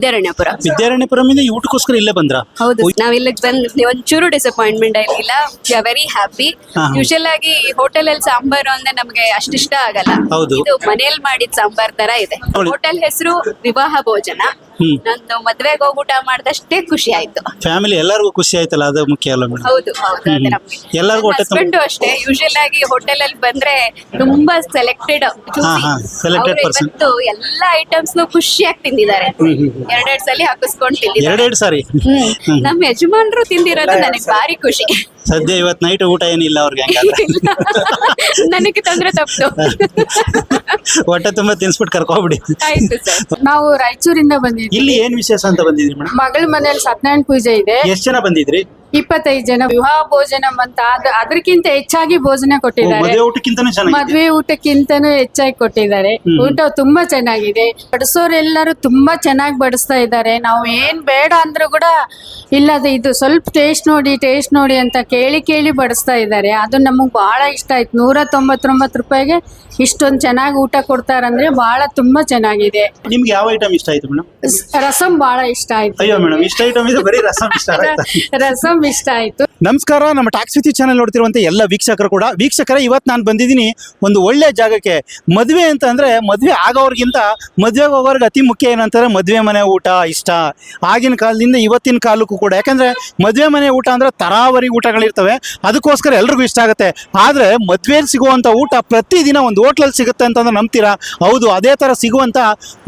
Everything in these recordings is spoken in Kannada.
ವಿದ್ಯಾರಣ್ಯಪುರ ವಿದ್ಯಾರಣ್ಯಪುರಮಿಂದ ಈ ಊಟಕ್ಕೋಸ್ಕರ ಇಲ್ಲೇ ಬಂದ್ರ ಹೌದು ನಾವ್ ಇಲ್ಲಿಗೆ ಬಂದ್ ಒಂಚೂರು ಡಿಸಪಾಯಿಂಟ್ಮೆಂಟ್ ಆಗಿಲ್ಲ ವಿ ಆರ್ ವೆರಿ ಹ್ಯಾಪಿ ಹಾ. ಯೂಶಲ್ ಆಗಿ ಹೋಟೆಲ್ ಅಲ್ಲಿ ಸಾಂಬಾರು ಅಂದ್ರೆ ನಮ್ಗೆ ಅಷ್ಟಿಷ್ಟ ಆಗಲ್ಲ ಹೌದು. ಇದು ಮನೇಲಿ ಮಾಡಿದ ಸಾಂಬಾರ್ ತರ ಇದೆ ಹೌದು. ಹೋಟೆಲ್ ಹೆಸರು ವಿವಾಹ ಭೋಜನ. ನಂದು ಮದ್ವೆಗೆ ಹೋಗಿ ಊಟ ಮಾಡಿದಷ್ಟೇ ಖುಷಿ ಆಯ್ತು. ಫ್ಯಾಮಿಲಿ ಎಲ್ಲರಿಗೂ ಖುಷಿ ಆಯ್ತಲ್ಲ ಅದು ಮುಖ್ಯ ಅಲ್ಲ ಮೇಡಮ್? ಹೌದು ಹೌದು ಹ್ಮ್. ಅದೇ ನಮ್ಗೆ. ಎಲ್ಲರಿಗೂ ಹೊಟ್ಟೆ ತುಂಬ- ಅಷ್ಟೇ ಯೂಶಲ್ ಆಗಿ ಹೋಟೆಲ್ ಅಲ್ಲಿ ಬಂದ್ರೆ ತುಂಬಾ ಸೆಲೆಕ್ಟೆಡ್ ಹಾ, ಹಾ, selected person. ಇವತ್ತು ಎಲ್ಲಾ ಐಟಮ್ಸ್ ಖುಷಿಯಾಗಿ ತಿಂದಿದ್ದಾರೆ. ಎರಡೆರಡು ಸಲ ಹಾಕಿಸ್ಕೊಂಡು ತಿಂದಿದ್ದಾರೆ. ಎರಡೆರಡು ಸಾರಿ. ಹ್ಮ್. ನಮ್ಮ ಯಜಮಾನ್ರು ತಿಂದಿರೋದು ನನಗೆ ಭಾರಿ ಖುಷಿ. ಸದ್ಯ ಇವತ್ ನೈಟ್ ಊಟ ಏನಿಲ್ಲ ಅವ್ರಿಗೆ ಹಂಗಾದ್ರೆ. ನನಗೆ ತೊಂದ್ರೆ ತಪ್ಪು ಹೊಟ್ಟೆ ತುಂಬಾ ತಿನ್ಸ್ಬಿಟ್ಟು ಕರ್ಕೋಬಿಡಿ. ಆಯ್ತು ಸರ್. ನಾವು ರಾಯಚೂರಿಂದ ಬಂದಿದ್ವಿ ಇಲ್ಲಿ ಏನ್ ವಿಶೇಷ ಅಂತ ಬಂದಿದ್ರಿ ಮೇಡಮ್? ಮಗಳ ಮನೇಲಿ ಸತ್ಯನಾರಾಯಣ ಪೂಜೆ ಇದೆ. ಎಷ್ಟ್ ಜನ ಬಂದಿದ್ರಿ? ಇಪ್ಪತ್ತೈದು ಜನ ವಿವಾಹ ಭೋಜನ ಅಂತ ಅದ್- ಅದಕ್ಕಿಂತ ಹೆಚ್ಚಾಗಿ ಭೋಜನ ಕೊಟ್ಟಿದ್ದಾರೆ. ಮದುವೆ ಊಟಕ್ಕಿಂತನೂ ಚೆನ್ನಾಗಿದೆ. ಮದ್ವೆ ಊಟಕ್ಕಿಂತನೂ ಹೆಚ್ಚಾಗಿ ಕೊಟ್ಟಿದ್ದಾರೆ. ಊಟ ತುಂಬಾ ಚೆನ್ನಾಗಿದೆ. ಬಡಿಸೋರೆಲ್ಲರೂ ತುಂಬಾ ಚೆನ್ನಾಗಿ ಬಡಿಸ್ತಾ ಇದ್ದಾರೆ. ನಾವು ಏನ್ ಬೇಡ ಅಂದ್ರೂ ಕೂಡ ಇಲ್ಲ ಅದು ಇದು ಸ್ವಲ್ಪ ಟೇಸ್ಟ್ ನೋಡಿ ಟೇಸ್ಟ್ ನೋಡಿ ಅಂತ ಕೇಳಿ ಕೇಳಿ ಬಡಿಸ್ತಾ ಇದ್ದಾರೆ. ಅದು ನಮಗೆ ಬಹಳ ಇಷ್ಟ ಆಯ್ತು. ನೂರ ತೊಂಬತ್ತೊಂಬತ್ತು ರೂಪಾಯಿಗೆ ಇಷ್ಟೊಂದು ಚೆನ್ನಾಗಿ ಊಟ ಕೊಡ್ತಾರಂದ್ರೆ ಬಹಳ ತುಂಬಾ ಚೆನ್ನಾಗಿದೆ. ನಿಮ್ಗೆ ಯಾವ ಐಟಮ್ ಇಷ್ಟ ಆಯ್ತು ಮೇಡಮ್ ಸ್- ರಸಂ ಬಹಳ ಇಷ್ಟ ಆಯ್ತು. ಅಯ್ಯೋ ಮೇಡಮ್ ಇಷ್ಟ ಐಟಮ್ ಇದೆ ಬರೀ ರಸಂ ಇಷ್ಟ ಆಯ್ತಾ? ರಸಂ ಇಷ್ಟ ಆಯ್ತು? ನಮಸ್ಕಾರ, ನಮ್ಮ ಟಾಕ್ಸ್ ವಿತಿ ಚಾನೆಲ್ ನೋಡ್ತಿರುವಂತ ಎಲ್ಲ ವೀಕ್ಷಕರು ಕೂಡ. ವೀಕ್ಷಕರ, ಇವತ್ತು ನಾನು ಬಂದಿದ್ದೀನಿ ಒಂದು ಒಳ್ಳೆ ಜಾಗಕ್ಕೆ. ಮದುವೆ ಅಂತ ಅಂದ್ರೆ ಮದುವೆ ಆಗೋರ್ಗಿಂತ ಮದುವೆಗೆ ಹೋಗೋರ್ಗೆ ಅತಿ ಮುಖ್ಯ ಏನಂತಾರೆ ಮದುವೆ ಮನೆ ಊಟ ಇಷ್ಟ. ಆಗಿನ ಕಾಲದಿಂದ ಇವತ್ತಿನ ಕಾಲಕ್ಕೂ ಕೂಡ. ಯಾಕಂದ್ರೆ ಮದುವೆ ಮನೆ ಊಟ ಅಂದ್ರೆ ತರಾವರಿ ಊಟಗಳಿರ್ತವೆ. ಅದಕ್ಕೋಸ್ಕರ ಎಲ್ರಿಗೂ ಇಷ್ಟ ಆಗುತ್ತೆ. ಆದ್ರೆ ಮದುವೆಯಲ್ಲಿ ಸಿಗುವಂತ ಊಟ ಪ್ರತಿದಿನ ಒಂದು ಹೋಟ್ಲಲ್ಲಿ ಸಿಗುತ್ತೆ ಅಂತಂದ್ರೆ ನಂಬ್ತೀರಾ? ಹೌದು, ಅದೇ ತರ ಸಿಗುವಂತ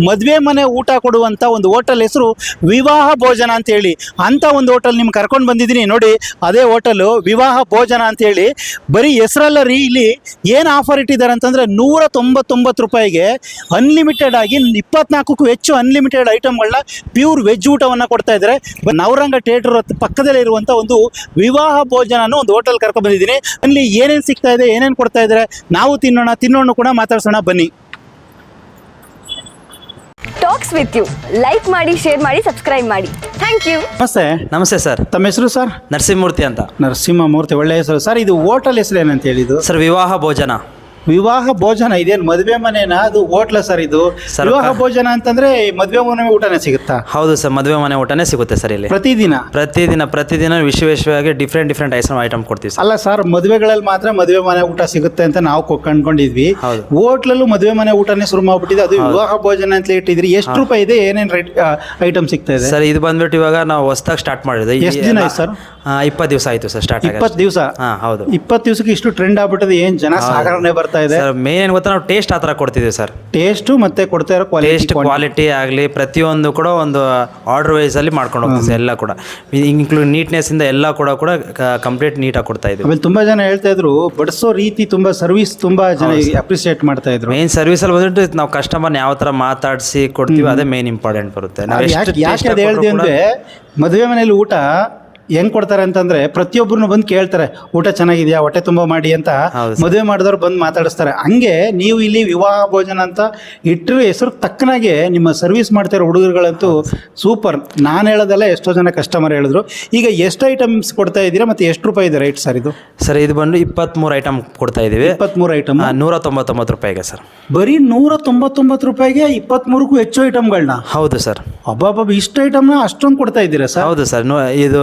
ಮದುವೆ ಮನೆ ಊಟ ಕೊಡುವಂತ ಒಂದು ಹೋಟೆಲ್ ಹೆಸರು ವಿವಾಹ ಭೋಜನ ಅಂತ ಹೇಳಿ ಅಂತ ಒಂದು ಹೋಟೆಲ್ ನಿಮ್ಗೆ ಕರ್ಕೊಂಡು ಬಂದಿದ್ದೀನಿ. ನೋಡಿ, ಅದೇ ಹೋಟೆಲು, ವಿವಾಹ ಭೋಜನ ಅಂತ ಹೇಳಿ, ಬರೀ ಹೆಸರಲ್ಲ ರೀ ಇಲ್ಲಿ ಏನು ಆಫರ್ ಇಟ್ಟಿದ್ದಾರೆ ಅಂತಂದ್ರೆ ನೂರ ತೊಂಬತ್ತೊಂಬತ್ತು ರೂಪಾಯಿಗೆ ಅನ್ಲಿಮಿಟೆಡ್ ಆಗಿ ಇಪ್ಪತ್ನಾಲ್ಕಕ್ಕೂ ಹೆಚ್ಚು ಅನ್ಲಿಮಿಟೆಡ್ ಐಟಮ್ಗಳನ್ನ ಪ್ಯೂರ್ ವೆಜ್ ಊಟವನ್ನು ಕೊಡ್ತಾ ಇದ್ದಾರೆ. ನವರಂಗ ಥಿಯೇಟರ್ ಪಕ್ಕದಲ್ಲೇ ಇರುವಂಥ ಒಂದು ವಿವಾಹ ಭೋಜನ ಅನ್ನೋ ಒಂದು ಹೋಟೆಲ್ ಕರ್ಕೊಂಡು ಬಂದಿದ್ದೀನಿ. ಅಲ್ಲಿ ಏನೇನು ಸಿಗ್ತಾ ಇದೆ, ಏನೇನು ಕೊಡ್ತಾ ಇದ್ದಾರೆ, ನಾವು ತಿನ್ನೋಣ ತಿನ್ನೋಣ ಕೂಡ ಮಾತಾಡ್ಸೋಣ, ಬನ್ನಿ. ಟಾಕ್ಸ್ ವಿತ್ ಯು ಲೈಕ್ ಮಾಡಿ ಶೇರ್ ಮಾಡಿ ಸಬ್ಸ್ಕ್ರೈಬ್ ಮಾಡಿ. ಥ್ಯಾಂಕ್ ಯು ನಮಸ್ತೆ. ನಮಸ್ತೆ ಸರ್. ತಮ್ಮ ಹೆಸರು ಸರ್? ನರಸಿಂಹಮೂರ್ತಿ ಅಂತ. ನರಸಿಂಹಮೂರ್ತಿ ಒಳ್ಳೆಯ ಹೆಸರು. ಸರ್ ಇದು ಹೋಟೆಲ್ ಹೆಸರು ಏನಂತ ಹೇಳಿದ್ದು? ಸರ್ ವಿವಾಹ ಭೋಜನ. ವಿವಾಹ ಭೋಜನ ಇದೇನು ಮದುವೆ ಮನೆನಾ? ಅದು ಹೋಟ್ಲ ಸರ್ ಇದು. ಸರ್, ವಿವಾಹ ಕ- ಭೋಜನ ಅಂತಂದ್ರೆ ಮದುವೆ ಮನೆ ಊಟನೇ ಸಿಗುತ್ತಾ? ಹೌದು ಸರ್ ಮದುವೆ ಮನೆ ಊಟನೇ ಸಿಗುತ್ತೆ ಸರ್ ಇಲ್ಲಿ. ಪ್ರತಿದಿನ? ಪ್ರತಿದಿನ ಪ್ರತಿದಿನ ವಿಶ್ವ ವಿಶ್ವವಾಗಿ ಡಿಫ್ರೆಂಟ್ ಡಿಫ್ರೆಂಟ್ ಐಸ್ ಐಟಮ್ ಕೊಡ್ತೀವಿ ಸರ್. ಅಲ್ಲ ಸರ್ ಮದುವೆಗಳಲ್ಲಿ ಮಾತ್ರ ಮದುವೆ ಮನೆ ಊಟ ಸಿಗುತ್ತೆ ಅಂತ ನಾವು ಕೊ- ಕಂಡ್ಕೊಂಡಿದ್ವಿ. ಹೌದು. ಹೋಟ್ಲಲ್ಲೂ ಮದುವೆ ಮನೆ ಊಟನೇ ಶುರು ಮಾಡ್ಬಿಟ್ಟಿದೆ. ಅದು ವಿವಾಹ ಭೋಜನ ಅಂತ ಇಟ್ಟಿದ್ರಿ ಎಷ್ಟು ರೂಪಾಯಿ ಇದೆ? ಏನೇನ್ ರೈಟ್ ಐಟಮ್ ಸಿಗ್ತಾ ಇದೆ? ಸರ್ ಇದು ಬಂದ್ಬಿಟ್ಟು ಇವಾಗ ನಾವು ಹೊಸ್ದಾಗಿ ಸ್ಟಾರ್ಟ್ ಮಾಡಿದ್ವಿ ಎಷ್ಟು ದಿನ ಆಯ್ತು ಸರ್? ಇಪ್ಪತ್ತು ದಿವಸ ಆಯಿತು ಸರ್ ಸ್ಟಾರ್ಟ್ ಇಪ್ಪತ್ತು ದಿವಸ? ಹಾ ಹೌದು. ಇಪ್ಪತ್ತು ದಿವಸಕ್ಕೆ ಇಷ್ಟು ಟ್ರೆಂಡ್ ಆಗ್ಬಿಟ್ಟದೆ. ಏನ್ ಜನ ಸಾಗರಣೆ ಬರ್ತಾ ಇದೆ. ಸರ್ ಮೇನ್ ಏನು ಗೊತ್ತಾ ನಾವು ಟೇಸ್ಟ್ ಆ ಥರ ಕೊಡ್ತಿದ್ದೀವಿ ಸರ್. ಟೇಸ್ಟು ಮತ್ತೆ ಕೊಡ್ತಾ ಇರೋ ಟೇಸ್ಟ್ ಕ್ವಾಲಿಟಿ ಕ್ವಾಲಿಟಿ ಆಗಲಿ ಪ್ರತಿಯೊಂದು ಕೂಡ ಒಂದು ಆರ್ಡರ್ ವೈಸಲ್ಲಿ ಮಾಡ್ಕೊಂಡು ಹೋಗ್ತೀವಿ ಸರ್ ಎಲ್ಲ ಕೂಡ. ಇನ್ಕ್ಲೂಡ್ ನೀಟ್ನೆಸ್ಸಿಂದ ಎಲ್ಲ ಕೂಡ ಕೂಡ ಕಂಪ್ಲೀಟ್ ನೀಟಾಗಿ ಕೊಡ್ತಾ ಇದ್ದೀವಿ ಆಮೇಲೆ ತುಂಬಾ ಜನ ಹೇಳ್ತಾ ಇದ್ರು ಬಡಿಸೋ ರೀತಿ ತುಂಬಾ ಸರ್ವಿಸ್ ತುಂಬಾ ಜನ ಅಪ್ರಿಸಿಯೇಟ್ ಮಾಡ್ತಾ ಇದ್ರು. ಮೇನ್ ಸರ್ವಿಸಲ್ಲಿ ಬಂದ್ಬಿಟ್ಟು ನಾವು ಕಸ್ಟಮರ್ನ ಯಾವ ಥರ ಮಾತಾಡಿಸಿ ಕೊಡ್ತೀವಿ ಅದೇ ಮೇನ್ ಇಂಪಾರ್ಟೆಂಟ್ ಬರುತ್ತೆ. ನಾವು ಎಷ್ಟು ಯಾಕೆ ಯಾಕೆ taste ಹೇಳ್ದೆ ಕೊಟ್ರು ಕೂಡ- ಅಂದ್ರೆ ಮದುವೆ ಮನೇಲಿ ಊಟ ಹೆಂಗ್ ಕೊಡ್ತಾರೆ ಅಂತಂದ್ರೆ ಪ್ರತಿಯೊಬ್ಬರು ಬಂದು ಕೇಳ್ತಾರೆ ಊಟ ಚೆನ್ನಾಗಿದೆಯಾ ಹೊಟ್ಟೆ ತುಂಬಾ ಮಾಡಿ ಅಂತ ಮದುವೆ ಮಾಡಿದವ್ರು ಬಂದು ಮಾತಾಡಿಸ್ತಾರೆ. ಹಂಗೆ ನೀವು ಇಲ್ಲಿ ವಿವಾಹ ಭೋಜನ ಅಂತ ಇಟ್ಟರು ಹೆಸರು ತಕ್ಕನಾಗೆ ನಿಮ್ಮ ಸರ್ವಿಸ್ ಮಾಡ್ತಾ ಇರೋ ಹುಡುಗರುಗಳಂತೂ ಸೂಪರ್ ನಾನು ಹೇಳೋದಲ್ಲ ಎಷ್ಟೋ ಜನ ಕಸ್ಟಮರ್ ಹೇಳಿದ್ರು. ಈಗ ಎಷ್ಟು ಐಟಮ್ಸ್ ಕೊಡ್ತಾ ಇದ್ದೀರಾ ಮತ್ತೆ ಎಷ್ಟು ರೂಪಾಯಿ ಇದೆ ರೈಟ್ ಸರ್ ಇದು? ಸರ್ ಇದು ಬಂದು ಇಪ್ಪತ್ತ್ಮೂರು ಐಟಮ್ ಕೊಡ್ತಾ ಇದ್ದೀವಿ. ಇಪ್ಪತ್ಮೂರು ಐಟಮ್ ನೂರ ತೊಂಬತ್ತೊಂಬತ್ತು ರೂಪಾಯಿಗೆ ಸರ್. ಬರೀ ನೂರ ತೊಂಬತ್ತೊಂಬತ್ತು ರೂಪಾಯಿಗೆ ಇಪ್ಪತ್ತ್ಮೂರಕ್ಕೂ ಹೆಚ್ಚು ಐಟಮ್ಗಳನ್ನ ಹೌದು ಸರ್. ಅಬ್ಬಬ್ಬ ಇಷ್ಟು ಐಟಮ್ನ ಅಷ್ಟೊಂದು ಕೊಡ್ತಾ ಇದ್ದೀರಾ ಸರ್? ಹೌದು ಸರ್. ಇದು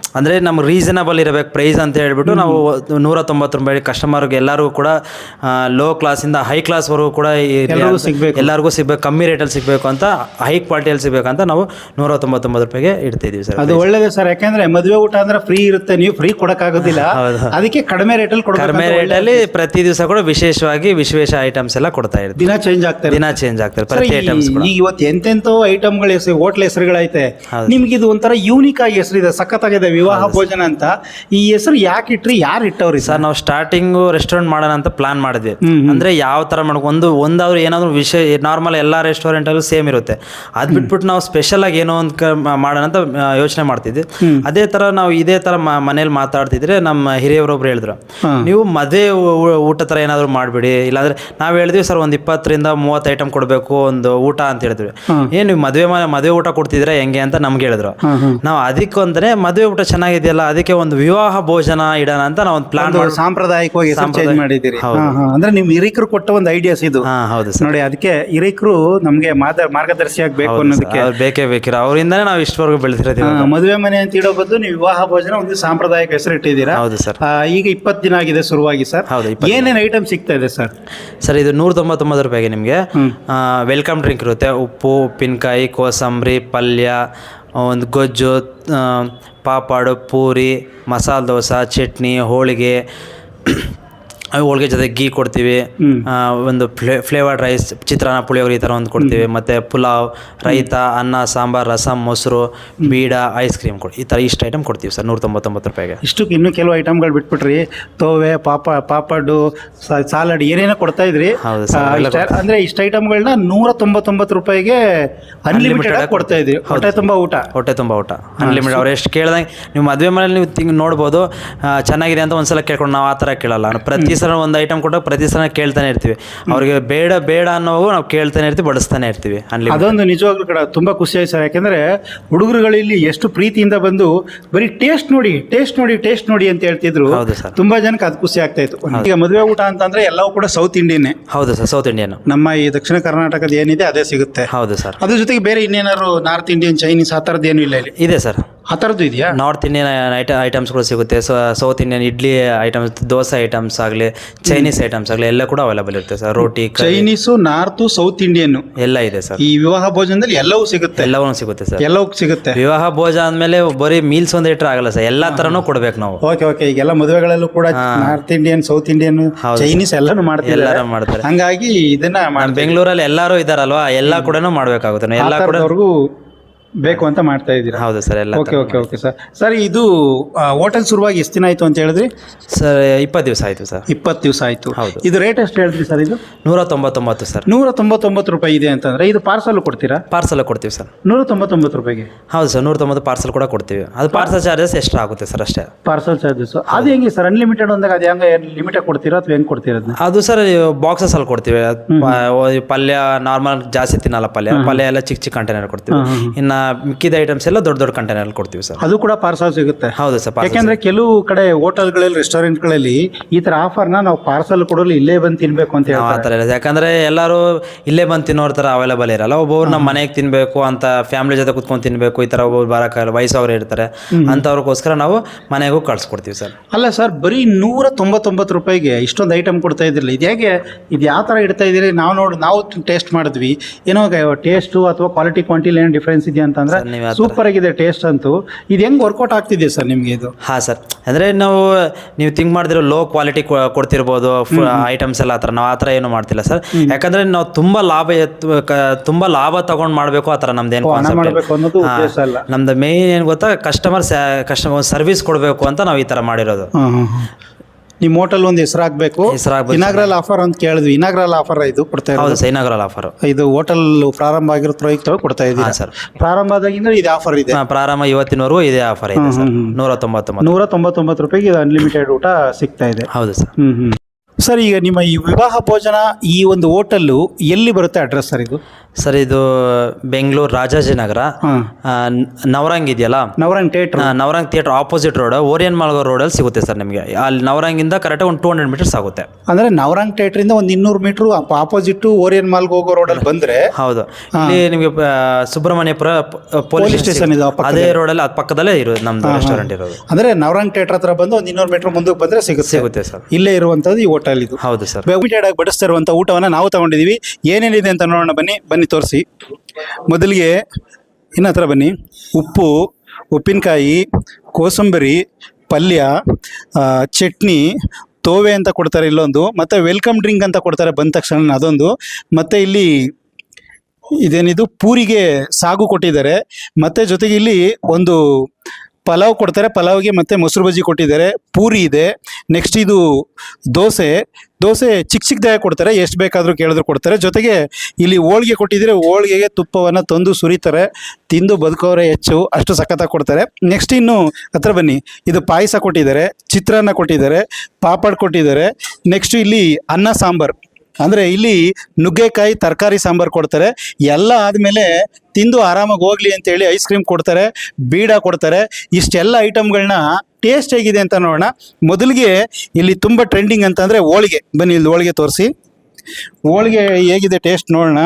ಅಂದರೆ ನಮ್ಗೆ ರೀಸನಬಲ್ ಇರಬೇಕು ಪ್ರೈಸ್ ಅಂತ ಹೇಳ್ಬಿಟ್ಟು ನಾವು ನೂರ ತೊಂಬತ್ತು ರೂಪಾಯಿ ಕಸ್ಟಮರ್ಗೆ ಎಲ್ಲರಿಗೂ ಕೂಡ ಲೋ ಕ್ಲಾಸಿಂದ ಹೈ ಕ್ಲಾಸ್ವರೆಗೂ ಕೂಡ ಸಿಗಬೇಕು. ಎಲ್ಲರಿಗೂ ಸಿಗಬೇಕು ಕಮ್ಮಿ ರೇಟಲ್ಲಿ ಸಿಗಬೇಕು ಅಂತ ಹೈ ಕ್ವಾಲಿಟಿಯಲ್ಲಿ ಸಿಗಬೇಕಂತ ನಾವು ನೂರ ತೊಂಬತ್ತೊಂಬತ್ತು ರೂಪಾಯಿಗೆ ಇಡ್ತಿದ್ದೀವಿ ಸರ್ ಅದು ಒಳ್ಳೇದು ಸರ್ ಯಾಕಂದ್ರೆ ಮದುವೆ ಊಟ ಅಂದ್ರೆ ಫ್ರೀ ಇರುತ್ತೆ ನೀವು ಫ್ರೀ ಕೊಡೋಕ್ಕಾಗೋದಿಲ್ಲ. ಅದಕ್ಕೆ ಕಡಿಮೆ ರೇಟಲ್ಲಿ ಕಡಿಮೆ ರೇಟಲ್ಲಿ ಪ್ರತಿ ದಿವಸ ಕೂಡ ವಿಶೇಷವಾಗಿ ವಿಶೇಷ ಐಟಮ್ಸ್ ಎಲ್ಲ ಕೊಡ್ತಾ ಇರ್ತೀವಿ ದಿನ ಚೇಂಜ್ ಆಗ್ತಾರೆ. ದಿನ ಚೇಂಜ್ ಆಗ್ತಾರೆ ಪ್ರತಿ ಐಟಮ್ಸ್ ಇವತ್ತು ಎಂತೆಂತೋ ಐಟಮ್ಗಳ ಹೆಸರು ಹೋಟ್ಲ್ ಹೆಸರುಗಳೈತೆ. ನಿಮ್ಗೆ ಇದು ಒಂಥರ ಯೂನಿಕ್ ಆಗಿ ಹೆಸರಿದೆ ಸಖತ್ತಾಗಿದೆ ವಿವಾಹ ಭೋಜನ ಅಂತ ಈ ಹೆಸರು ಯಾಕೆ ಇಟ್ರಿ ಯಾರು ಇಟ್ಟವ್ರಿ? ಸರ್ ನಾವು ಸ್ಟಾರ್ಟಿಂಗ್ ರೆಸ್ಟೋರೆಂಟ್ ಮಾಡೋಣ ಅಂತ ಪ್ಲಾನ್ ಮಾಡಿದ್ವಿ. ಅಂದ್ರೆ ಯಾವ ತರ ಮಾಡ್ಕೊ ಒಂದು ಒಂದಾದ್ರು ಏನಾದ್ರು ವಿಷಯ ನಾರ್ಮಲ್ ರೆಸ್ಟೋರೆಂಟ್ ರೆಸ್ಟೋರೆಂಟಲ್ಲೂ ಸೇಮ್ ಇರುತ್ತೆ. ಅದ್ ಬಿಟ್ಬಿಟ್ಟು ನಾವು ಸ್ಪೆಷಲ್ ಆಗಿ ಏನೋ ಒಂದು ಮಾಡೋಣ ಅಂತ ಯೋಚನೆ ಮಾಡ್ತಿದ್ವಿ. ಅದೇ ತರ ನಾವು ಇದೇ ತರ ಮನೇಲಿ ಮಾತಾಡ್ತಿದ್ರೆ ನಮ್ಮ ಹಿರಿಯವರೊಬ್ರು ಹೇಳಿದ್ರು. ನೀವು ಮದುವೆ ಊಟ ತರ ಏನಾದ್ರು ಮಾಡ್ಬಿಡಿ. ಇಲ್ಲಾಂದ್ರೆ ನಾವು ಹೇಳಿದ್ವಿ ಸರ್ ಒಂದು ಇಪ್ಪತ್ತರಿಂದ ಮೂವತ್ತು ಐಟಮ್ ಕೊಡಬೇಕು ಒಂದು ಊಟ ಅಂತ ಹೇಳಿದ್ವಿ. ಏನು ನೀವು ಮದುವೆ ಮದುವೆ ಊಟ ಕೊಡ್ತಿದ್ರೆ ಹೆಂಗೆ ಅಂತ ನಮ್ಗೆ ಹೇಳಿದ್ರು. ನಾವು ಅದಕ್ಕೆ ನಾವು ಅದಕ್ಕೊಂದ್ರೆ ಮದುವೆ ಊಟ ಚೆನ್ನಾಗಿದೆಯಲ್ಲ ಅದಕ್ಕೆ ಒಂದು ವಿವಾಹ ಭೋಜನ ಇಡೋಣ ಅಂತ ನಾವು ಒಂದು ಪ್ಲಾನ್ ಒಂದು ಸಾಂಪ್ರದಾಯಿಕವಾಗಿ ಚೇಂಜ್ ಮಾಡಿದ್ದೀರಿ. ಹೌದು. ಹಾ, ಹಾ. ಅಂದ್ರೆ ನಿಮ್ ಹಿರಿಕರು ಕೊಟ್ಟ ಒಂದು ಐಡಿಯಾಸ್ ಇದು. ಹಾ ಹೌದು ಸರ್. ನೋಡಿ ಅದಕ್ಕೆ ಹಿರಿಕರು ನಮ್ಗೆ ಮಾದ ಮಾರ್ಗದರ್ಶಿ ಆಗ್ಬೇಕು ಅನ್ನೋದಕ್ಕೆ. ಅವ್ರು ಬೇಕೇ ಬೇಕಿರ. ಅವರಿಂದ ನಾವು ಇಷ್ಟವರೆಗೂ ಬೆಳೆದಿರೋದು ಹಾ, ಮದುವೆ ಮನೆ ಅಂತ ಇಡೋ ಬದಲು ನೀವು ವಿವಾಹ ಭೋಜನ ಒಂದು ಸಾಂಪ್ರದಾಯಿಕ ಹೆಸರು ಇಟ್ಟಿದ್ದೀರಾ ಹೌದು ಸರ್. ಆ, ಈಗ ಇಪ್ಪತ್ತು ದಿನ ಆಗಿದೆ ಶುರುವಾಗಿ ಸರ್. ಹೌದು, ಇಪ್ಪತ್ತು ಏನೇನು ಐಟಮ್ ಸಿಗ್ತಾ ಇದೆ ಸರ್? ಸರ್ ಇದು ನೂರ ತೊಂಬತ್ತೊಂಬತ್ತು ರೂಪಾಯಿಗೆ ನಿಮಗೆ. ವೆಲ್ಕಮ್ ಡ್ರಿಂಕ್ ಇರುತ್ತೆ. ಉಪ್ಪು ಉಪ್ಪಿನಕಾಯಿ ಕೋಸಂಬರಿ ಪಲ್ಯ ಒಂದು ಗೊಜ್ಜು ಪಾಪಡು ಪೂರಿ ಮಸಾಲೆ ದೋಸೆ ಚಟ್ನಿ ಹೋಳಿಗೆ ಹೋಳಿಗೆ ಜೊತೆ ಗೀ ಕೊಡ್ತೀವಿ. ಒಂದು ಫ್ಲೇ ಫ್ಲೇವರ್ಡ್ ರೈಸ್ ಚಿತ್ರಾನ್ನ ಪುಳಿಯೋಗರೆ ಈ ಥರ ಒಂದು ಕೊಡ್ತೀವಿ. ಮತ್ತು ಪುಲಾವ್ ರೈತ ಅನ್ನ ಸಾಂಬಾರ್ ರಸಂ ಮೊಸರು ಬೀಡ ಐಸ್ ಕ್ರೀಮ್ ಕೊಡಿ ಈ ಥರ ಇಷ್ಟು ಐಟಮ್ ಕೊಡ್ತೀವಿ ಸರ್ ನೂರ ತೊಂಬತ್ತೊಂಬತ್ತು ರೂಪಾಯಿಗೆ. ಇಷ್ಟಕ್ಕೆ ಇನ್ನೂ ಕೆಲವು ಐಟಮ್ಗಳು ಬಿಟ್ಬಿಟ್ರಿ. ತೋವೆ ಪಾಪ ಪಾಪಡ್ಡು ಸಾಲಡ್ ಏನೇನೋ ಕೊಡ್ತಾ ಇದ್ರಿ. ಅಂದ್ರೆ ಇಷ್ಟ ಐಟಮ್ಗಳನ್ನ ನೂರ ತೊಂಬತ್ತೊಂಬತ್ತು ರೂಪಾಯಿಗೆ ಅನ್ಲಿಮಿಟೆಡ್ ಆಗಿ ಕೊಡ್ತಾ ಇದ್ರಿ. ಹೊಟ್ಟೆ ತುಂಬಾ ಊಟ. ಹೊಟ್ಟೆ ತುಂಬ ಊಟ. ಅನ್ಲಿಮಿಟೆಡ್ ಅವ್ರು ಎಷ್ಟು ಕೇಳ್ದಂಗೆ ನೀವು ಮದುವೆ ಮನೇಲಿ ನೀವು ತಿಂಗ್ ನೋಡ್ಬೋದು. ಚೆನ್ನಾಗಿದೆ ಅಂತ ಒಂದ್ಸಲ ಕೇಳ್ಕೊಂಡು ನಾವು ಆ ಥರ ಕೇಳಲ್ಲ. ಪ್ರತಿ ಸಲ ಒಂದು ಐಟಮ್ ಕೊಟ್ಟಾಗ ಪ್ರತಿ ಸಲ ಕೇಳ್ತಾನೆ ಇರ್ತೀವಿ. ಅವ್ರಿಗೆ ಬೇಡ ಬೇಡ ಅನ್ನೋವು ನಾವು ಕೇಳ್ತಾನೆ ಇರ್ತೀವಿ ಬಡಿಸ್ತಾನೆ ಇರ್ತೀವಿ ಅಲ್ಲಿ ಅದೊಂದು ನಿಜವಾಗ್ಲೂ ಕೂಡ ತುಂಬಾ ಖುಷಿ ಆಯ್ತು ಸರ್. ಯಾಕಂದ್ರೆ ಹುಡುಗರುಗಳಲ್ಲಿ ಎಷ್ಟು ಪ್ರೀತಿಯಿಂದ ಬಂದು ಬರೀ ಟೇಸ್ಟ್ ನೋಡಿ ಟೇಸ್ಟ್ ನೋಡಿ ಟೇಸ್ಟ್ ನೋಡಿ ಅಂತ ಹೇಳ್ತಿದ್ರು. ಹೌದು ಸರ್. ತುಂಬಾ ಜನಕ್ಕೆ ಅದು ಖುಷಿ ಆಗ್ತಾ ಇತ್ತು. ಈಗ ಮದುವೆ ಊಟ ಅಂತಂದ್ರೆ ಎಲ್ಲವೂ ಕೂಡ ಸೌತ್ ಇಂಡಿಯನ್ನೇ ಹೌದು ಸರ್ ಸೌತ್ ಇಂಡಿಯನ್ ನಮ್ಮ ಈ ದಕ್ಷಿಣ ಕರ್ನಾಟಕದ ಏನಿದೆ ಅದೇ ಸಿಗುತ್ತೆ. ಹೌದು ಸರ್. ಅದ್ರ ಜೊತೆಗೆ ಬೇರೆ ಇನ್ನೇನಾದ್ರು ನಾರ್ತ್ ಇಂಡಿಯನ್ ಚೈನೀಸ್ ಆ ಥರದ್ದು ಏನೂ ಇಲ್ಲ ಇಲ್ಲಿ? ಇದೆ ಸರ್. ಆ ಥರದ್ದು ಇದೆಯಾ? ನಾರ್ತ್ ಇಂಡಿಯನ್ ಐಟ ಐಟಮ್ಸ್ಗಳು ಸಿಗುತ್ತೆ. So South Indian idli items dosa items ಆಗಲಿ ಚೈನೀಸ್ ಐಟಮ್ಸ್ ಆಗಲಿ ಎಲ್ಲ ಕೂಡ ಅವೈಲೇಬಲ್ ಇರುತ್ತೆ ಸರ್ ರೋಟಿ ಚೈನೀಸು ನಾರ್ತು ಸೌತ್ ಇಂಡಿಯನ್ ಎಲ್ಲ ಇದೆ ಸರ್ ಈ ವಿವಾಹ ಭೋಜನದಲ್ಲಿ ಎಲ್ಲವೂ ಸಿಗುತ್ತೆ. ಎಲ್ಲವೂ ಸಿಗುತ್ತೆ ಸರ್ ಎಲ್ಲವೂ ಸಿಗುತ್ತೆ. ವಿವಾಹ ಭೋಜ ಅಂದಮೇಲೆ ಬರೀ ಮೀಲ್ಸ್ ಒಂದು ಇಟ್ಟರೆ ಆಗಲ್ಲ ಸರ್ ಎಲ್ಲ ಥರನೂ ಕೊಡ್ಬೇಕು ನಾವು. ಓಕೆ ಓಕೆ ಈಗೆಲ್ಲ ಮದುವೆಗಳಲ್ಲೂ ಕೂಡ North Indian South Indian Chinese ಎಲ್ಲಾನು ಮಾಡ್ತಾರೆ ಎಲ್ಲರೂ ಮಾಡ್ತಾರೆ. ಹಂಗಾಗಿ ಇದನ್ನ ಬೆಂಗಳೂರಲ್ಲಿ ಎಲ್ಲರೂ ಇದಾರಲ್ವಾ? ಎಲ್ಲ ಕೂಡ ಮಾಡ್ಬೇಕಾಗುತ್ತೆ. ನಾವು ಎಲ್ಲ ಕೂಡ ಬೇಕು ಅಂತ ಮಾಡ್ತಾ ಇದ್ದೀರಾ? ಹೌದು ಸರ್ ಎಲ್ಲ okay okay okay sir sir ಇದು ಹೋಟೆಲ್ ಶುರುವಾಗಿ ಎಷ್ಟು ದಿನ ಆಯಿತು ಅಂತ ಹೇಳಿದ್ರಿ? ಸರ್ ಇಪ್ಪತ್ತು ದಿವಸ ಆಯಿತು ಸರ್. ಇಪ್ಪತ್ತು ದಿವಸ ಆಯಿತು. ಹೌದು. ಇದು ರೇಟ್ ಎಷ್ಟು ಹೇಳಿದ್ರಿ ಸರ್ ಇದು? ನೂರ ತೊಂಬತ್ತೊಂಬತ್ತು ಸರ್. ನೂರ ತೊಂಬತ್ತೊಂಬತ್ತು ರೂಪಾಯಿ ಇದೆ ಅಂತಂದ್ರೆ ಇದು ಪಾರ್ಸಲ್ ಕೊಡ್ತೀರಾ? ಪಾರ್ಸಲ್ ಕೊಡ್ತೀವಿ ಸರ್. ನೂರ ತೊಂಬತ್ತೊಂಬತ್ತು ರೂಪಾಯಿಗೆ? ಹೌದು ಸರ್ ನೂರ ತೊಂಬತ್ತು ಪಾರ್ಸಲ್ ಕೂಡ ಕೊಡ್ತೀವಿ. ಅದು ಪಾರ್ಸಲ್ ಚಾರ್ಜಸ್ ಎಕ್ಸ್ಟ್ರಾ ಆಗುತ್ತೆ ಸರ್ ಅಷ್ಟೇ. ಪಾರ್ಸಲ್ ಚಾರ್ಜಸ್ ಅದು ಹೆಂಗೆ ಸರ್ ಅನ್ಲಿಮಿಟೆಡ್ ಅಂದಾಗ ಅದು ಹೆಂಗೆ ಲಿಮಿಟೆಡ್ ಕೊಡ್ತೀರಾ ಅಥವಾ ಹೆಂಗೆ ಕೊಡ್ತೀರಾ ಅದನ್ನ? ಅದು ಸರ್ ಬಾಕ್ಸಸ್ ಅಲ್ಲಿ ಕೊಡ್ತೀವಿ. ಪಲ್ಯ ನಾರ್ಮಲ್ ಜಾಸ್ತಿ ತಿನ್ನಲ್ಲ ಪಲ್ಯ. ಪಲ್ಯ ಎಲ್ಲ ಚಿಕ್ಕ ಚಿಕ್ಕ ಕಂಟೈನರ್ ಕೊಡ್ತೀವಿ. ಇನ್ನು ಮಿಕ್ಕಿದ ಐಟಮ್ಸ್ ಎಲ್ಲ ದೊಡ್ಡ ದೊಡ್ಡ ಕಂಟೈನರ್ ಕೊಡ್ತೀವಿ ಸರ್. ಅದು ಕೂಡ ಪಾರ್ಸಲ್ ಸಿಗುತ್ತೆ. ಹೌದು ಸರ್ ಯಾಕೆಂದ್ರೆ ಕೆಲವು ಕಡೆ ಹೋಟೆಲ್ಗಳಲ್ಲಿ ರೆಸ್ಟೋರೆಂಟ್ಗಳಲ್ಲಿ ಈ ತರ ಆಫರ್ನ ನಾವು ಪಾರ್ಸಲ್ ಕೊಡಲು ಇಲ್ಲೇ ಬಂದು ತಿನ್ಬೇಕು ಅಂತ ಆ ಹೇಳ್ತಾರೆ ಥರ ಇಲ್ಲ. ಯಾಕಂದ್ರೆ ಎಲ್ಲರೂ ಇಲ್ಲೇ ಬಂದು ತಿನ್ನೋರ್ ಥರ ಅವೈಲೇಬಲ್ ಇರಲ್ಲ. ಒಬ್ಬೊಬ್ರು ನಮ್ಮ ಮನೆಗೆ ತಿನ್ನಬೇಕು ಅಂತ ಫ್ಯಾಮಿಲಿ ಜೊತೆ ಕುತ್ಕೊಂಡು ತಿನ್ನಬೇಕು ಈ ತರ ಒಬ್ಬೊಬ್ರು ಬರೋಕ್ಕಾಗಲ್ಲ ವಯಸ್ಸವ್ರು ಇರ್ತಾರೆ. ಅಂಥವ್ರಿಗೋಸ್ಕರ ನಾವು ಮನೆಗೂ ಕಳ್ಸಿಕೊಡ್ತೀವಿ ಸರ್. ಅಲ್ಲ ಸರ್ ಬರೀ ನೂರ ತೊಂಬತ್ತೊಂಬತ್ತು ರೂಪಾಯಿಗೆ ಇಷ್ಟೊಂದು ಐಟಮ್ ಕೊಡ್ತಾ ಇದ್ರಲ್ಲ ಇದು ಹೇಗೆ? ಇದು ಯಾವ ಥರ ಇಡ್ತಾ ಇದ್ದೀರಿ? ನಾವು ನೋಡಿ ನಾವು ಟೇಸ್ಟ್ ಮಾಡಿದ್ವಿ. ಏನೋ ಟೇಸ್ಟು ಅಥವಾ ಕ್ವಾಲಿಟಿ ಕ್ವಾಂಟಿಟಿ ಏನು ಡಿಫ್ರೆನ್ಸ್ ಇದೆಯಾ ಅಂತಂದ್ರೆ ಸೂಪರ್ ಆಗಿದೆ ಟೇಸ್ಟ್ ಅಂತೂ. ಇದು ಹೆಂಗ್ ವರ್ಕೌಟ್ ಆಗ್ತಿದೆ ಸರ್ ನಿಮಗೆ ಇದು? ಹಾ ಸರ್ ಅಂದ್ರೆ ನಾವು ನೀವು ಥಿಂಕ್ ಮಾಡಿದ್ರೆ ಲೋ ಕ್ವಾಲಿಟಿ ಕೊಡ್ತಿರ್ಬೋದು ಐಟಮ್ಸ್ ಎಲ್ಲ ಆತರ ನಾವು ಆ ಥರ ಏನು ಮಾಡ್ತಿಲ್ಲ ಸರ್. ಯಾಕಂದ್ರೆ ನಾವು ತುಂಬಾ ಲಾಭ ತುಂಬಾ ಲಾಭ ತಗೊಂಡ್ ಮಾಡಬೇಕು ಆ ಥರ ನಮ್ದು ಅಲ್ಲ. ನಮ್ದು ಮೇನ್ ಏನು ಗೊತ್ತಾ ಕಸ್ಟಮರ್ ಕಸ್ಟಮರ್ ಸರ್ವಿಸ್ ಕೊಡಬೇಕು ಅಂತ ನಾವು ಈ ತರ ಮಾಡಿರೋದು. ನಿಮ್ಮ ಹೋಟೆಲ್ ಒಂದು ಹೆಸರಾಗಬೇಕು ಹೆಸರಾಗ್ಬೇಕು. ಇನಾಗ್ರಲ್ ಆಫರ್ ಅಂತ ಕೇಳಿದ್ವಿ. ಇನಾಗ್ರಲ್ ಆಫರ್ ಇದು ಕೊಡ್ತಾ ಹೌದು ಇರೋದು ಆಫರ್ ಇನಾಗರಲ್ ಆಫರು ಇದು ಹೋಟೆಲ್ ಪ್ರಾರಂಭ ಆಗಿರೋ ಕೊಡ್ತಾ ಇದ್ದೀರಾ? ಹಾಂ ಸರ್. ಪ್ರಾರಂಭ ಆದಾಗಿಂದ ಇದು ಆಫರ್ ಇದೆ. ಪ್ರಾರಂಭ ಇವತ್ತಿನವರೆಗೂ ಇದೇ ಆಫರ್ ಇದೆ ಸರ್. ನೂರ ತೊಂಬತ್ತೊಂಬತ್ತು ನೂರ ತೊಂಬತ್ತೊಂಬತ್ತು ರೂಪಾಯಿಗೆ ಅನ್ಲಿಮಿಟೆಡ್ ಊಟ ಸಿಗ್ತಾ ಇದೆ. ಹೌದು ಸರ್. ಹ್ಮ್ ಹ್ಮ್. ಸರ್ ಈಗ ನಿಮ್ಮ ಈ ವಿವಾಹ ಭೋಜನ ಈ ಒಂದು ಹೋಟೆಲ್ಲು ಎಲ್ಲಿ ಬರುತ್ತೆ ಅಡ್ರೆಸ್ ಸರ್ ಇದು? ಸರ್ ಇದು ಬೆಂಗಳೂರು ರಾಜಾಜಿನಗರ. ನವರಂಗ್ ಇದೆಯಲ್ಲ? Navrang theatre. Navrang theatre opposite road Orion ಮಾಲ್ಗೋ ರೋಡಲ್ಲಿ ಸಿಗುತ್ತೆ ಸರ್ ನಿಮಗೆ. ಅಲ್ಲಿ ನವರಂಗಿಂದ ಕರೆಕ್ಟ್ ಒಂದು ಟೂ ಹಂಡ್ರೆಡ್ ಮೀಟರ್ಸ್ ಆಗುತ್ತೆ. ಅಂದ್ರೆ ನವರಂಗ್ ಥಿಯೇಟರ್ ಇಂದ ಒಂದು ಇನ್ನೂರು ಮೀಟರ್ ಆಪೋಸಿಟ್ ಓರಿಯನ್ ಮಾಲ್ಗೆ ಹೋಗೋ ರೋಡಲ್ಲಿ ಬಂದ್ರೆ ಹೌದು. ಇಲ್ಲಿ ನಿಮಗೆ ಸುಬ್ರಹ್ಮಣ್ಯಪುರ ಪೊಲೀಸ್ ಸ್ಟೇಷನ್ ಇದೆ, ಅದೇ ರೋಡಲ್ಲಿ ಅದು ಪಕ್ಕದಲ್ಲೇ ಇರೋದು ನಮ್ದು ರೆಸ್ಟೋರೆಂಟ್ ಇರೋದು. ಅಂದ್ರೆ ನವರಂಗ್ ಥಿಯೇಟರ್ ಹತ್ರ ಬಂದು ಒಂದು ಇನ್ನೂರು ಮೀಟರ್ ಮುಂದಕ್ಕೆ ಬಂದ್ರೆ ಸಿಗುತ್ತೆ. ಸಿಗುತ್ತೆ ಸರ್. ಇಲ್ಲೇ ಇರುವಂತದ್ದು ಈ ಹೋಟೆಲ್ ಇದು. ಹೌದು ಸರ್. ಆಗಿ ಬಡಿಸ್ತಾ ಇರುವಂಥ ಊಟವನ್ನ ನಾವು ತಗೊಂಡಿದೀವಿ. ಏನೇನಿದೆ ಅಂತ ನೋಡೋಣ ಬನ್ನಿ. ಬನ್ನಿ. ತೋರಿಸಿ. ಮೊದಲಿಗೆ ಇನ್ನ ಹತ್ರ ಬನ್ನಿ. ಉಪ್ಪು, ಉಪ್ಪಿನಕಾಯಿ, ಕೋಸಂಬರಿ, ಪಲ್ಯ ಚಟ್ನಿ, ತೋವೆ ಅಂತ ಕೊಡ್ತಾರೆ ಇಲ್ಲೊಂದು, ಮತ್ತೆ ವೆಲ್ಕಮ್ ಡ್ರಿಂಕ್ ಅಂತ ಕೊಡ್ತಾರೆ ಬಂದ ತಕ್ಷಣ ಅದೊಂದು. ಮತ್ತೆ ಇಲ್ಲಿ ಇದೇನಿದು? ಪೂರಿಗೆ ಸಾಗು ಕೊಟ್ಟಿದ್ದಾರೆ. ಮತ್ತೆ ಜೊತೆಗೆ ಇಲ್ಲಿ ಒಂದು ಪಲಾವ್ ಕೊಡ್ತಾರೆ, ಪಲಾವ್ಗೆ ಮತ್ತೆ ಮೊಸರು ಬಜ್ಜಿ ಕೊಟ್ಟಿದ್ದಾರೆ. ಪೂರಿ ಇದೆ. ನೆಕ್ಸ್ಟ್ ಇದು ದೋಸೆ. ದೋಸೆ ಚಿಕ್ಕ ಚಿಕ್ಕದಾಗಿ ಕೊಡ್ತಾರೆ, ಎಷ್ಟು ಬೇಕಾದರೂ ಕೇಳಿದ್ರು ಕೊಡ್ತಾರೆ. ಜೊತೆಗೆ ಇಲ್ಲಿ ಹೋಳಿಗೆ ಕೊಟ್ಟಿದ್ದಾರೆ ಹೋಳಿಗೆಗೆ ತುಪ್ಪವನ್ನು ತಂದು ಸುರಿತಾರೆ, ತಿಂದು ಬದುಕೋರೆ ಹೆಚ್ಚು, ಅಷ್ಟು ಸಖತ್ತಾಗಿ ಕೊಡ್ತಾರೆ. ನೆಕ್ಸ್ಟ್ ಇನ್ನು ಹತ್ರ ಬನ್ನಿ. ಇದು ಪಾಯಸ ಕೊಟ್ಟಿದ್ದಾರೆ, ಚಿತ್ರಾನ್ನ ಕೊಟ್ಟಿದ್ದಾರೆ, ಪಾಪಡ್ ಕೊಟ್ಟಿದ್ದಾರೆ. ನೆಕ್ಸ್ಟ್ ಇಲ್ಲಿ ಅನ್ನ ಸಾಂಬಾರ್. ಅಂದರೆ ಇಲ್ಲಿ ನುಗ್ಗೆಕಾಯಿ, ತರಕಾರಿ ಸಾಂಬಾರು ಕೊಡ್ತಾರೆ. ಎಲ್ಲ ಆದಮೇಲೆ ತಿಂದು ಆರಾಮಾಗಿ ಹೋಗ್ಲಿ ಅಂತೇಳಿ ಐಸ್ ಕ್ರೀಮ್ ಕೊಡ್ತಾರೆ, ಬೀಡ ಕೊಡ್ತಾರೆ. ಇಷ್ಟೆಲ್ಲ ಐಟಮ್ಗಳನ್ನ ಟೇಸ್ಟ್ ಹೇಗಿದೆ ಅಂತ ನೋಡೋಣ. ಮೊದಲಿಗೆ ಇಲ್ಲಿ ತುಂಬ ಟ್ರೆಂಡಿಂಗ್ ಅಂತಂದರೆ ಹೋಳಿಗೆ. ಬನ್ನಿ ಇಲ್ಲಿ ಹೋಳಿಗೆ ತೋರಿಸಿ. ಹೋಳಿಗೆ ಹೇಗಿದೆ ಟೇಸ್ಟ್ ನೋಡೋಣ.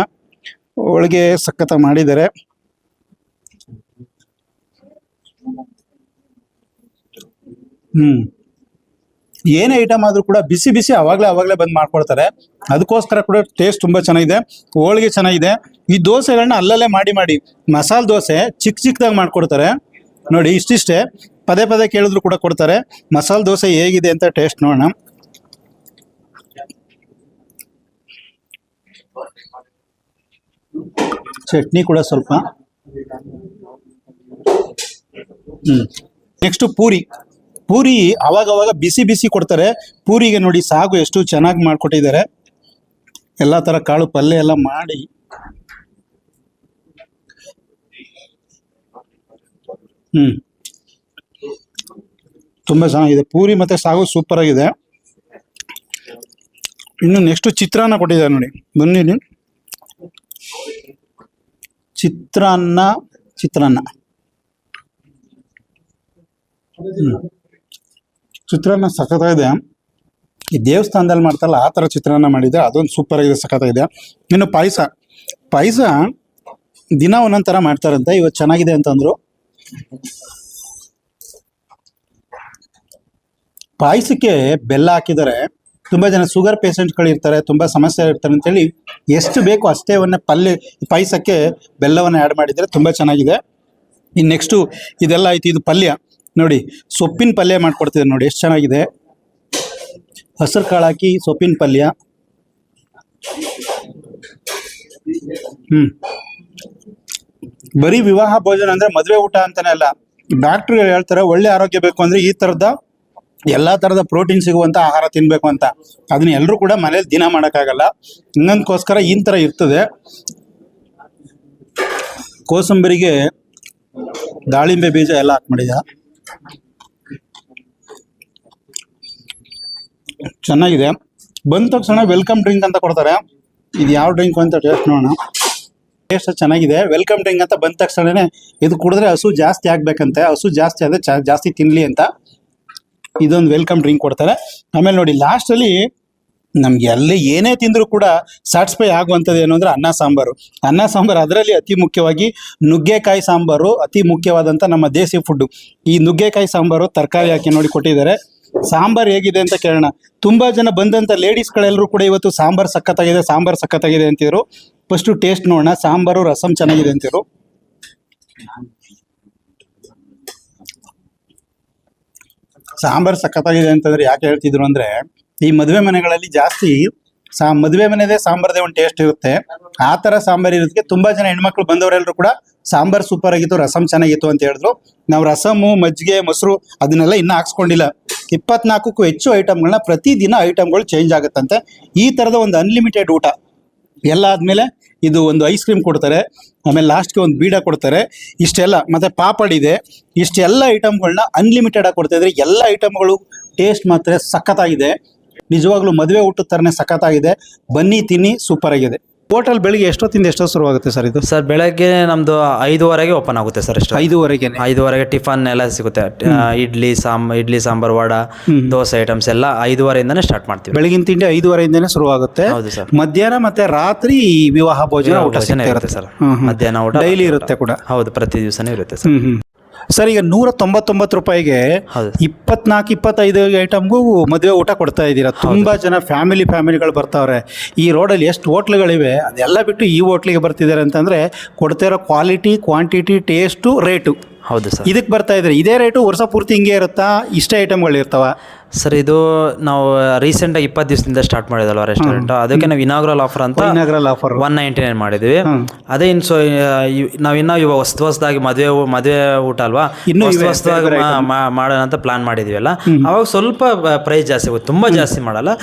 ಹೋಳಿಗೆ ಸಖತ್ತ ಮಾಡಿದ್ದಾರೆ. ಹ್ಮ್. ಏನೇ ಐಟಮ್ ಆದ್ರೂ ಕೂಡ ಬಿಸಿ ಬಿಸಿ ಅವಾಗಲೇ ಅವಾಗಲೇ ಬಂದು ಮಾಡ್ಕೊಡ್ತಾರೆ. ಅದಕ್ಕೋಸ್ಕರ ಕೂಡ ಟೇಸ್ಟ್ ತುಂಬ ಚೆನ್ನಾಗಿದೆ. ಹೋಳಿಗೆ ಚೆನ್ನಾಗಿದೆ. ಈ ದೋಸೆಗಳನ್ನ ಅಲ್ಲಲ್ಲೇ ಮಾಡಿ ಮಾಡಿ ಮಸಾಲೆ ದೋಸೆ ಚಿಕ್ಕ ಚಿಕ್ಕದಾಗಿ ಮಾಡ್ಕೊಡ್ತಾರೆ. ನೋಡಿ ಇಷ್ಟಿಷ್ಟೇ. ಪದೇ ಪದೇ ಕೇಳಿದ್ರು ಕೂಡ ಕೊಡ್ತಾರೆ. ಮಸಾಲ ದೋಸೆ ಹೇಗಿದೆ ಅಂತ ಟೇಸ್ಟ್ ನೋಡೋಣ. ಚಟ್ನಿ ಕೂಡ ಸ್ವಲ್ಪ. ಹ್ಮ್. ನೆಕ್ಸ್ಟ್ ಪೂರಿ. ಪೂರಿ ಅವಾಗ ಅವಾಗ ಬಿಸಿ ಬಿಸಿ ಕೊಡ್ತಾರೆ. ಪೂರಿಗೆ ನೋಡಿ ಸಾಗು ಎಷ್ಟು ಚೆನ್ನಾಗಿ ಮಾಡಿಕೊಟ್ಟಿದ್ದಾರೆ. ಎಲ್ಲ ಥರ ಕಾಳು ಪಲ್ಯ ಎಲ್ಲ ಮಾಡಿ. ಹ್ಮ್. ತುಂಬಾ ಚೆನ್ನಾಗಿದೆ. ಪೂರಿ ಮತ್ತೆ ಸಾಗು ಸೂಪರ್ ಆಗಿದೆ. ಇನ್ನು ನೆಕ್ಸ್ಟ್ ಚಿತ್ರಾನ್ನ ಕೊಟ್ಟಿದ್ದಾರೆ ನೋಡಿ. ಬನ್ನಿ. ಚಿತ್ರಾನ್ನ ಚಿತ್ರಾನ್ನ. ಹ್ಮ್. ಚಿತ್ರಾನ್ನ ಸಖತ್ತಾಗಿದೆ ಈ ದೇವಸ್ಥಾನದಲ್ಲಿ ಮಾಡ್ತಾರಲ್ಲ, ಆ ಥರ ಚಿತ್ರಾನ್ನ ಮಾಡಿದೆ ಅದೊಂದು ಸೂಪರ್ ಆಗಿದೆ ಸಖತ್ತಾಗಿದೆ ಇನ್ನು ಪಾಯಸ. ಪಾಯಸ ದಿನ ಒಂದೊಂದು ಥರ ಮಾಡ್ತಾರಂತೆ, ಇವತ್ತು ಚೆನ್ನಾಗಿದೆ ಅಂತಂದ್ರು. ಪಾಯಸಕ್ಕೆ ಬೆಲ್ಲ ಹಾಕಿದರೆ ತುಂಬ ಜನ ಶುಗರ್ ಪೇಷಂಟ್ಗಳು ಇರ್ತಾರೆ, ತುಂಬ ಸಮಸ್ಯೆ ಇರ್ತಾರೆ ಅಂತೇಳಿ ಎಷ್ಟು ಬೇಕು ಅಷ್ಟೇ ಒಂದೇ ಪಲ್ಯ ಪಾಯಸಕ್ಕೆ ಬೆಲ್ಲವನ್ನು ಆ್ಯಡ್ ಮಾಡಿದರೆ ತುಂಬ ಚೆನ್ನಾಗಿದೆ. ಇನ್ನು ನೆಕ್ಸ್ಟು ಇದೆಲ್ಲ ಐತಿ ಇದು ಪಲ್ಯ. ನೋಡಿ, ಸೊಪ್ಪಿನ ಪಲ್ಯ ಮಾಡ್ಕೊಡ್ತಿದ್ದಾರೆ ನೋಡಿ, ಎಷ್ಟು ಚೆನ್ನಾಗಿದೆ. ಹಸಿರು ಕಾಳು ಹಾಕಿ ಸೊಪ್ಪಿನ ಪಲ್ಯ. ಹ್ಮ್. ಬರೀ ವಿವಾಹ ಭೋಜನ ಅಂದ್ರೆ ಮದುವೆ ಊಟ ಅಂತಾನೆ ಅಲ್ಲ ಡಾಕ್ಟ್ರು ಹೇಳ್ತಾರೆ ಒಳ್ಳೆ ಆರೋಗ್ಯ ಬೇಕು ಅಂದ್ರೆ ಈ ತರದ ಎಲ್ಲಾ ತರದ ಪ್ರೋಟೀನ್ ಸಿಗುವಂತ ಆಹಾರ ತಿನ್ಬೇಕು ಅಂತ. ಅದನ್ನ ಎಲ್ಲರೂ ಕೂಡ ಮನೇಲಿ ದಿನ ಮಾಡೋಕ್ಕಾಗಲ್ಲ. ಇನ್ನೊಂದಕ್ಕೋಸ್ಕರ ಈ ತರ ಇರ್ತದೆ. ಕೋಸಂಬರಿಗೆ ದಾಳಿಂಬೆ ಬೀಜ ಎಲ್ಲ ಹಾಕ್ಬಿಟ್ಟಿದ ಚೆನ್ನಾಗಿದೆ. ಬಂದ ತಕ್ಷಣ ವೆಲ್ಕಮ್ ಡ್ರಿಂಕ್ ಅಂತ ಕೊಡ್ತಾರೆ. ಇದು ಯಾವ ಡ್ರಿಂಕ್ ಅಂತ ಟೇಸ್ಟ್ ನೋಡೋಣ. ಟೇಸ್ಟ್ ಚೆನ್ನಾಗಿದೆ. ವೆಲ್ಕಮ್ ಡ್ರಿಂಕ್ ಅಂತ ಬಂದ ತಕ್ಷಣನೇ ಇದು ಕುಡಿದ್ರೆ ಹಸು ಜಾಸ್ತಿ ಆಗ್ಬೇಕಂತೆ. ಹಸು ಜಾಸ್ತಿ ಆದ್ರೆ ಜಾಸ್ತಿ ತಿನ್ಲಿ ಅಂತ ಇದೊಂದು ವೆಲ್ಕಮ್ ಡ್ರಿಂಕ್ ಕೊಡ್ತಾರೆ. ಆಮೇಲೆ ನೋಡಿ ಲಾಸ್ಟಲ್ಲಿ ನಮ್ಗೆ ಎಲ್ಲಿ ಏನೇ ತಿಂದರೂ ಕೂಡ ಸ್ಯಾಟಿಸ್ಫೈ ಆಗುವಂಥದ್ದು ಏನು ಅಂದ್ರೆ ಅನ್ನ, ಸಾಂಬಾರು. ಅನ್ನ, ಸಾಂಬಾರು ಅದರಲ್ಲಿ ಅತಿ ಮುಖ್ಯವಾಗಿ ನುಗ್ಗೆಕಾಯಿ ಸಾಂಬಾರು ಅತಿ ಮುಖ್ಯವಾದಂಥ ನಮ್ಮ ದೇಸಿ ಫುಡ್ಡು ಈ ನುಗ್ಗೆಕಾಯಿ ಸಾಂಬಾರು ತರಕಾರಿ ಹಾಕಿ ನೋಡಿ ಕೊಟ್ಟಿದ್ದಾರೆ. ಸಾಂಬಾರ್ ಹೇಗಿದೆ ಅಂತ ಕೇಳೋಣ. ತುಂಬಾ ಜನ ಬಂದಂತ ಲೇಡೀಸ್ಗಳೆಲ್ಲರೂ ಕೂಡ ಇವತ್ತು ಸಾಂಬಾರ್ ಸಖತ್ತಾಗಿದೆ ಸಾಂಬಾರ್ ಸಖತ್ತಾಗಿದೆ ಅಂತಿದ್ರು. ಫಸ್ಟ್ ಟೇಸ್ಟ್ ನೋಡೋಣ, ಸಾಂಬಾರು, ರಸಂ ಚೆನ್ನಾಗಿದೆ ಅಂತಿದ್ರು. ಸಾಂಬಾರ್ ಸಖತ್ತಾಗಿದೆ ಅಂತಂದ್ರೆ ಯಾಕೆ ಹೇಳ್ತಿದ್ರು ಅಂದ್ರೆ, ಈ ಮದುವೆ ಮನೆಗಳಲ್ಲಿ ಜಾಸ್ತಿ ಸಾ, ಮದುವೆ ಮನೆದೇ ಸಾಂಬಾರ್ದೇ ಒಂದು ಟೇಸ್ಟ್ ಇರುತ್ತೆ. ಆ ತರ ಸಾಂಬಾರ್ ಇರೋದಕ್ಕೆ ತುಂಬಾ ಜನ ಹೆಣ್ಮಕ್ಳು ಬಂದವರೆಲ್ಲರೂ ಕೂಡ ಸಾಂಬಾರ್ ಸೂಪರ್ ಆಗಿತ್ತು, ರಸಂ ಚೆನ್ನಾಗಿತ್ತು ಅಂತ ಹೇಳಿದ್ರು. ನಾವು ರಸಮು, ಮಜ್ಜಿಗೆ, ಮೊಸರು ಅದನ್ನೆಲ್ಲ ಇನ್ನೂ ಹಾಕ್ಸ್ಕೊಂಡಿಲ್ಲ. ಇಪ್ಪತ್ನಾಲ್ಕಕ್ಕೂ ಹೆಚ್ಚು ಐಟಮ್ಗಳನ್ನ ಪ್ರತಿದಿನ ಐಟಮ್ಗಳು ಚೇಂಜ್ ಆಗುತ್ತಂತೆ. ಈ ಥರದ ಒಂದು ಅನ್ಲಿಮಿಟೆಡ್ ಊಟ ಎಲ್ಲ ಆದಮೇಲೆ ಇದು ಒಂದು ಐಸ್ ಕ್ರೀಮ್ ಕೊಡ್ತಾರೆ, ಆಮೇಲೆ ಲಾಸ್ಟ್ಗೆ ಒಂದು ಬೀಡ ಕೊಡ್ತಾರೆ. ಇಷ್ಟೆಲ್ಲ, ಮತ್ತು ಪಾಪಡ್ ಇದೆ. ಇಷ್ಟೆಲ್ಲ ಐಟಮ್ಗಳನ್ನ ಅನ್ಲಿಮಿಟೆಡಾಗಿ ಕೊಡ್ತಾ ಇದ್ರೆ ಎಲ್ಲ ಐಟಮ್ಗಳು ಟೇಸ್ಟ್ ಮಾತ್ರ ಸಖತ್ತಾಗಿದೆ. ನಿಜವಾಗ್ಲೂ ಮದುವೆ ಊಟದ ಥರನೇ ಸಖತ್ತಾಗಿದೆ. ಬನ್ನಿ, ತಿನ್ನಿ ಸೂಪರ್ ಆಗಿದೆ. ಹೋಟೆಲ್ ಬೆಳಿಗ್ಗೆ ಎಷ್ಟೊತ್ತಿಂದ ಎಷ್ಟೋ ಶುರುವಾಗುತ್ತೆ ಸರ್ ಇದು? ಸರ್ ಬೆಳಗ್ಗೆ ನಮ್ದು ಐದುವರೆಗೆ ಓಪನ್ ಆಗುತ್ತೆ ಸರ್ ಎಷ್ಟು ಐದುವರೆಗೆ ಐದುವರೆಗೆ ಟಿಫನ್ ಎಲ್ಲ ಸಿಗುತ್ತೆ. ಆ, ಇಡ್ಲಿ ಸಾಂಬ್ ಇಡ್ಲಿ ಸಾಂಬಾರ್ ವಡ ದೋಸೆ ಐಟಮ್ಸ್ ಎಲ್ಲ ಐದುವರೆಯಿಂದನೇ ಸ್ಟಾರ್ಟ್ ಮಾಡ್ತೀವಿ. ಬೆಳಗಿನ ತಿಂಡಿ ಐದುವರೆಯಿಂದನೇ ಶುರುವಾಗುತ್ತೆ. ಹೌದು ಸರ್. ಮಧ್ಯಾಹ್ನ ಮತ್ತೆ ರಾತ್ರಿ ವಿವಾಹ ಭೋಜನ ಊಟ ಭೋಜನ ಸಿಗ್ತಾ ಇರುತ್ತೆ ಇರುತ್ತೆ ಸರ್. ಹ್ಮ್, ಹ್ಮ್. ಮಧ್ಯಾಹ್ನ ಊಟ ಡೈಲಿ ಇರುತ್ತೆ ಕೂಡ. ಹೌದು ಪ್ರತಿ ದಿವಸನೇ ಇರುತ್ತೆ ಸರ್. ಹ್ಮ್ ಹ್ಮ್. ಸರ್ ಈಗ ನೂರ ತೊಂಬತ್ತೊಂಬತ್ತು ರೂಪಾಯಿಗೆ. ಇಪ್ಪತ್ನಾಲ್ಕು ಇಪ್ಪತ್ತೈದು ಐಟಮ್ಗೂ ಮದುವೆ ಊಟ ಕೊಡ್ತಾ ಇದ್ದೀರಾ? ತುಂಬ ಜನ ಫ್ಯಾಮಿಲಿ ಫ್ಯಾಮಿಲಿಗಳು ಬರ್ತಾವ್ರೆ. ಈ ರೋಡಲ್ಲಿ ಎಷ್ಟು ಹೋಟ್ಲುಗಳಿವೆ ಅದೆಲ್ಲ ಬಿಟ್ಟು ಈ ಹೋಟ್ಲಿಗೆ ಬರ್ತಿದ್ದಾರೆ ಅಂತಂದರೆ ಕೊಡ್ತಾ ಇರೋ ಕ್ವಾಲಿಟಿ ಕ್ವಾಂಟಿಟಿ ಟೇಸ್ಟು ರೇಟು. ಹೌದು ಸರ್. ಇದಕ್ಕೆ ಬರ್ತಾ ಇದ್ರೆ ಇದೇ ರೇಟು ವರ್ಷ ಪೂರ್ತಿ ಹಿಂಗೆ ಇರುತ್ತಾ? ಇಷ್ಟೇ ಐಟಮ್ಗಳು ಇರ್ತಾವ? ಸರ್ ಇದು ನಾವು ರೀಸೆಂಟಾಗಿ ಇಪ್ಪತ್ತು ದಿವಸದಿಂದ ಸ್ಟಾರ್ಟ್ ಮಾಡಿದಲ್ವ ರೆಸ್ಟೋರೆಂಟ್ ಅದಕ್ಕೆ ನಾವು ಇನಾಗ್ರಲ್ ಆಫರ್ ಅಂತ inaugural offer one ninety nine ಮಾಡಿದ್ವಿ ಅದೇ ಇನ್ನು ಸೊ ನಾವು ಇನ್ನೂ ಇವಾಗ ಹೊಸ್ತು ಹೊಸದಾಗಿ ಮದುವೆ ಮದುವೆ ಊಟ ಅಲ್ವಾ? ಇನ್ನೂ ಹೊಸದಾಗಿ ಮಾಡೋಣ ಅಂತ ಪ್ಲಾನ್ ಮಾಡಿದ್ವಲ್ಲ. ಅವಾಗ ಸ್ವಲ್ಪ ಪ್ರೈಸ್ ಜಾಸ್ತಿ ಆಗುತ್ತೆ ತುಂಬ ಜಾಸ್ತಿ ಮಾಡಲ್ಲ.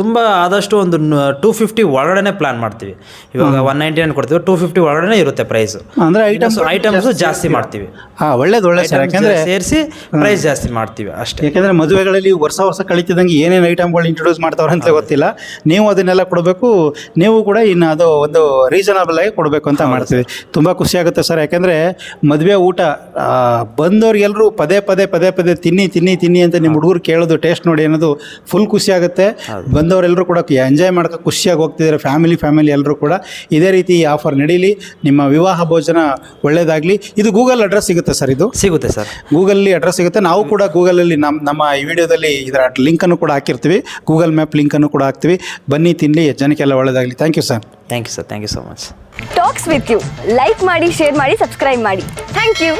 ತುಂಬ ಆದಷ್ಟು ಒಂದು ಟೂ ಫಿಫ್ಟಿ ಒಳಗಡೆ ಪ್ಲಾನ್ ಮಾಡ್ತೀವಿ. ಇವಾಗ ಒನ್ ನೈಂಟಿ ನೈನ್ ಕೊಡ್ತೀವಿ. ಟೂ ಫಿಫ್ಟಿ ಒಳಗಡೆ ಇರುತ್ತೆ ಪ್ರೈಸ್ ಅಂದ್ರೆ ಐಟಮ್ಸ್ ಐಟಮ್ಸ್ ಜಾಸ್ತಿ ಮಾಡ್ತೀವಿ. ಒಳ್ಳೇದು ಒಳ್ಳೆ ಸರ್ ಯಾಕಂದ್ರೆ ಸೇರಿಸಿ ಪ್ರೈಸ್ ಜಾಸ್ತಿ ಮಾಡ್ತೀವಿ ಅಷ್ಟೇ. ಯಾಕಂದ್ರೆ ಮದುವೆಗಳಲ್ಲಿ ವರ್ಷ ವರ್ಷ ಕಳಿತಿದ್ದಂಗೆ ಏನೇನು ಐಟಮ್ಗಳು ಇಂಟ್ರೊಡ್ಯೂಸ್ ಮಾಡ್ತಾವ್ರೆ ಅಂತ ಗೊತ್ತಿಲ್ಲ. ನೀವು ಅದನ್ನೆಲ್ಲ ಕೊಡಬೇಕು ನೀವು ಕೂಡ ಇನ್ನು ಅದು ಒಂದು ರೀಸನಬಲ್ ಆಗಿ ಕೊಡಬೇಕು ಅಂತ ಮಾಡ್ತೀವಿ. ತುಂಬ ಖುಷಿ ಆಗುತ್ತೆ ಸರ್ ಯಾಕಂದ್ರೆ ಮದುವೆ ಊಟ ಬಂದವ್ರಿಗೆಲ್ಲರೂ ಪದೇ ಪದೇ ಪದೇ ಪದೇ ತಿನ್ನಿ ತಿನ್ನಿ ತಿನ್ನಿ ಅಂತ ನಿಮ್ಮ ಹುಡುಗರು ಕೇಳೋದು ಟೇಸ್ಟ್ ನೋಡಿ ಅನ್ನೋದು ಫುಲ್ ಖುಷಿ ಆಗುತ್ತೆ. ಬಂದವರೆಲ್ಲರೂ ಕೂಡ ಎಂಜಾಯ್ ಮಾಡ್ಕೊ ಖುಷಿಯಾಗಿ ಹೋಗ್ತಿದ್ದಾರೆ ಫ್ಯಾಮಿಲಿ ಫ್ಯಾಮಿಲಿ ಎಲ್ಲರೂ ಕೂಡ. ಇದೇ ರೀತಿ ಈ ಆಫರ್ ನಡೀಲಿ. ನಿಮ್ಮ ವಿವಾಹ ಭೋಜನ ಒಳ್ಳೇದಾಗಲಿ. ಇದು ಗೂಗಲ್ ಅಡ್ರೆಸ್ ಸಿಗುತ್ತೆ ಸರ್. ಇದು? ಸಿಗುತ್ತೆ ಸರ್. ಗೂಗಲ್ ಅಡ್ರೆಸ್ ಸಿಗುತ್ತೆ. ನಾವು ಕೂಡ ಗೂಗಲಲ್ಲಿ ನಮ್ಮ ನಮ್ಮ ಈ ವಿಡಿಯೋದಲ್ಲಿ ಇದರ ಲಿಂಕನ್ನು ಕೂಡ ಹಾಕಿರ್ತೀವಿ. ಗೂಗಲ್ ಮ್ಯಾಪ್ ಲಿಂಕನ್ನು ಕೂಡ ಹಾಕ್ತೀವಿ. ಬನ್ನಿ ತಿನ್ನಲಿ ಜನಕ್ಕೆಲ್ಲ ಒಳ್ಳೇದಾಗಲಿ. Thank you sir thank you sir thank you so much talks with you like ಮಾಡಿ ಶೇರ್ ಮಾಡಿ ಸಬ್ಸ್ಕ್ರೈಬ್ ಮಾಡಿ. Thank you